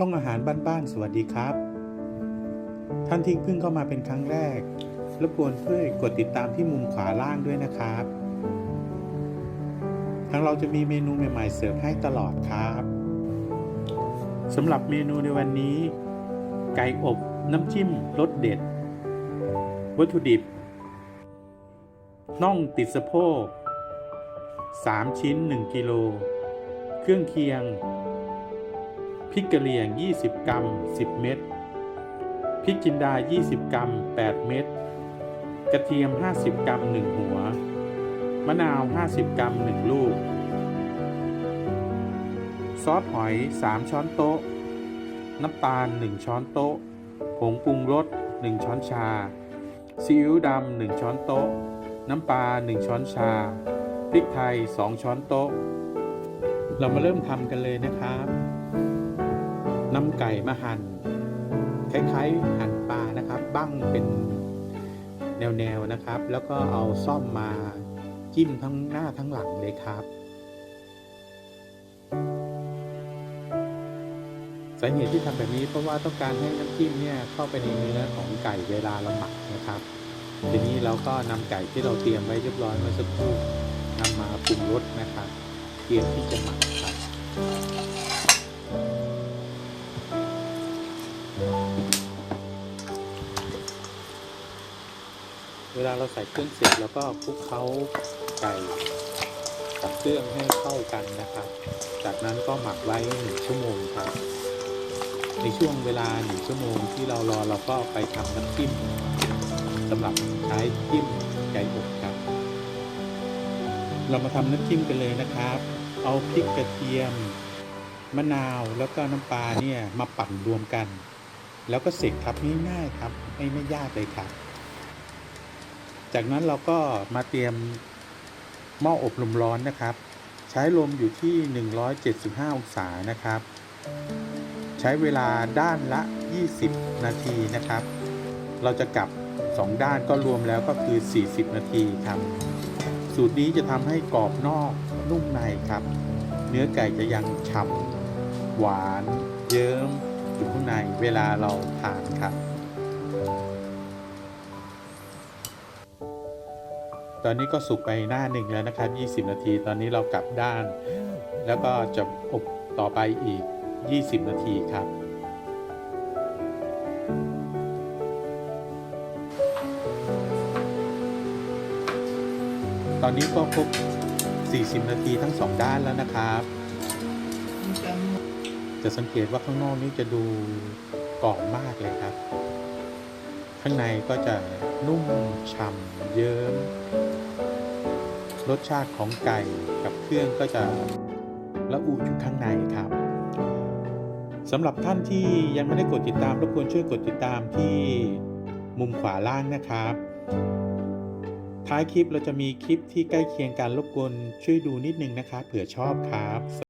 ช่องอาหารบ้านๆ สวัสดีครับ ท่านที่เพิ่งเข้ามาเป็นครั้งแรก รบกวนช่วยกดติดตามที่มุมขวาล่างด้วยนะครับ ทางเราจะมีเมนูใหม่ ๆ เสิร์ฟให้ตลอดครับสำหรับเมนูในวันนี้ ไก่อบน้ำจิ้มรสเด็ด วัตถุดิบน่องติดสะโพก 3 ชิ้น 1 กิโล เครื่องเคียง พริกกะเหรี่ยง 20 กรัม 10 เม็ด พริกจินดา 20 กรัม 8 เม็ด กระเทียม 50 กรัม 1 หัว มะนาว 50 กรัม 1 ลูก ซอสหอย 3 ช้อนโต๊ะ น้ำตาล 1 ช้อนโต๊ะ ผงปรุงรส 1 ช้อนชา ซีอิ๊วดำ 1 ช้อนโต๊ะ น้ำปลา 1 ช้อนชา พริกไทย 2 ช้อนโต๊ะ เรามาเริ่มทำกันเลยนะครับ นำไก่มาหั่นคล้ายๆหั่นปลานะครับบั้งเป็นแนวๆนะครับ แล้วก็เอาซ่อมมาจิ้มทั้งหน้าทั้งหลังเลยครับสาเหตุที่ทำแบบนี้เพราะว่าต้องการให้น้ำจิ้มเนี่ยเข้าไปในเนื้อของไก่เวลาเราหมักนะครับ ทีนี้เราก็นำไก่ที่เราเตรียมไว้เรียบร้อยเมื่อสักครู่นำมาปรุงรสนะครับ เตรียมที่จะหมักครับ เวลาเราใส่เครื่องเสร็จแล้วก็คลุกเคล้าไก่กับเครื่องให้เข้ากันนะครับ จากนั้นก็หมักไว้หนึ่งชั่วโมงครับ ในช่วงเวลาหนึ่งชั่วโมงที่เรารอเราก็ไปทำน้ำจิ้มสำหรับใช้จิ้มไก่อบครับ เรามาทำน้ำจิ้มกันเลยนะครับ เอาพริกกระเทียม มะนาวแล้วก็น้ำปลาเนี่ยมาปั่นรวมกัน แล้วก็เสร็จครับง่ายๆครับไม่ไม่ยากเลยครับ จากนั้นเราก็มาเตรียมหม้ออบลมร้อนนะครับ ใช้ลมอยู่ที่ 175 องศานะครับ ใช้เวลาด้านละ 20 นาทีนะครับ เราจะกลับ 2 ด้านก็รวมแล้วก็คือ 40 นาทีครับ สูตรนี้จะทำให้กรอบนอกนุ่มในครับ เนื้อไก่จะยังฉ่ำหวาน เยิ้ม อยู่ข้างในเวลาเราทานครับ ตอนนี้ก็สุกไปหน้าหนึ่งแล้วนะครับ 20 นาที ตอนนี้เรากลับด้าน แล้วก็จะอบต่อไปอีก 20 นาทีครับตอนนี้ก็ครบ 40 นาทีทั้งสองด้านแล้วนะครับ จะสังเกตว่าข้างนอกนี้จะดูกรอบมากเลยครับ ข้างในก็จะนุ่มฉ่ำเยิ้ม รสชาติของไก่กับเครื่องก็จะละอุอยู่ข้างในครับสำหรับท่านที่ยังไม่ได้กดติดตามรบกวนช่วยกดติดตามที่มุมขวาล่างนะครับ ท้ายคลิปเราจะมีคลิปที่ใกล้เคียงกันรบกวนช่วยดูนิดนึงนะครับเผื่อชอบครับ